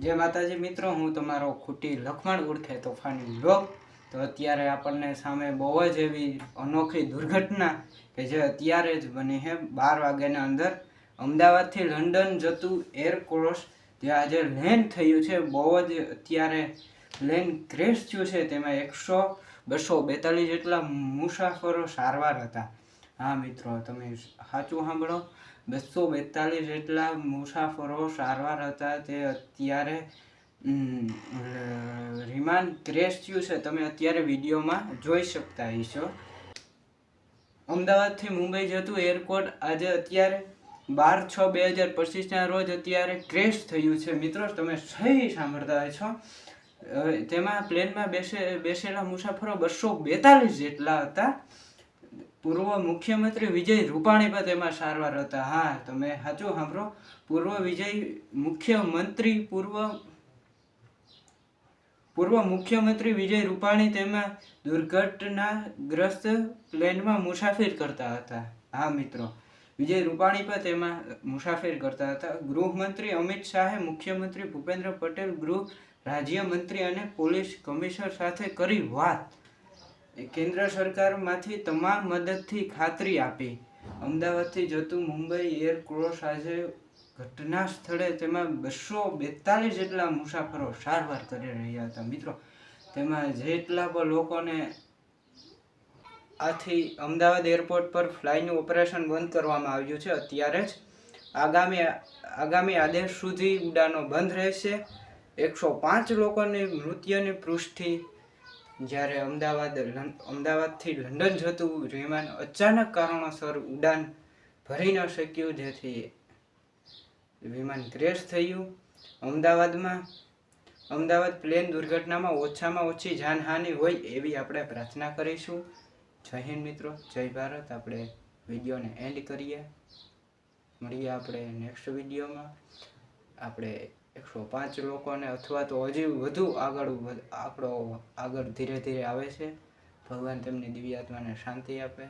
જય માતાજી મિત્રો, હું તમારો ખૂટી લખમણ ઉડખે તોફાની લોક તો અત્યારે આપણને સામે બહુ જ એવી અનોખી દુર્ઘટના કે જે અત્યારે જ બની છે બાર વાગ્યાના અંદર. અમદાવાદથી લંડન જતું એર ક્રોસ જે આજે લેન્ડ થયું છે. બહુ જ અત્યારે લેન્ડ ક્રેશ થયું છે. તેમાં એકસો બસો બેતાલીસ જેટલા મુસાફરો સારવાર હતા. હા મિત્રો, તમે સાચું સાંભળો. બસો બેતાલીસ જેટલા મુસાફરો સારવાર હતા તે અત્યારે રિમાન્ડ થયું છે. તમે અત્યારે વિડીયોમાં જોઈ શકતા હશો. અમદાવાદથી મુંબઈ જતું એરપોર્ટ આજે અત્યારે બાર છ બે હજાર પચીસના રોજ અત્યારે ક્રેશ થયું છે. મિત્રો, તમે સહી સાંભળતા છો તેમાં પ્લેનમાં બેસે, બેસેલા મુસાફરો બસો બેતાલીસ જેટલા હતા. પૂર્વ મુખ્યમંત્રી વિજય રૂપાણી પણ તેમાં સારવાર હતા. હા, તમે સાચું સાંભળો. પૂર્વ વિજય મુખ્યમંત્રી, પૂર્વ પૂર્વ મુખ્યમંત્રી વિજય રૂપાણી તેમાં દુર્ઘટનાગ્રસ્ત પ્લેનમાં મુસાફિર કરતા હતા. હા, મિત્રો. વિજય રૂપાણી પણ તેમાં મુસાફિર કરતા હતા. ગૃહમંત્રી અમિત શાહે મુખ્યમંત્રી ભૂપેન્દ્ર પટેલ ગૃહ રાજ્યમંત્રી અને પોલીસ કમિશનર સાથે કરી વાત. કેન્દ્ર સરકારમાંથી તમામ મદદથી ખાતરી આપી. અમદાવાદથી જતું મુંબઈ એર ક્રોસ આજે ઘટના સ્થળે તેમાં બસો બેતાલીસ જેટલા મુસાફરો સારવાર કરી રહ્યા હતા. મિત્રો, તેમાં જેટલા પણ લોકોને આથી અમદાવાદ એરપોર્ટ પર ફ્લાઇનું ઓપરેશન બંધ કરવામાં આવ્યું છે, અત્યારે જ આગામી આગામી આદેશ સુધી ઉડાનો બંધ રહેશે. એકસો પાંચ લોકોની મૃત્યુની પુષ્ટિ જ્યારે અમદાવાદ અમદાવાદથી લંડન જતું વિમાન અચાનક કારણોસર ઉડાન ભરી ન શક્યું, જેથી વિમાન ક્રેશ થયું. અમદાવાદમાં, અમદાવાદ પ્લેન દુર્ઘટનામાં ઓછામાં ઓછી જાનહાનિ હોય એવી આપણે પ્રાર્થના કરીશું. જય હિન્દ મિત્રો, જય ભારત. આપણે વિડીયોને એન્ડ કરીએ. મળીએ આપણે નેક્સ્ટ વિડીયોમાં. આપણે એકસો પાંચ લોકોને અથવા તો હજી વધુ આગળ આપણો આગળ ધીરે ધીરે આવે છે. ભગવાન તેમની દિવ્યાત્માને શાંતિ આપે.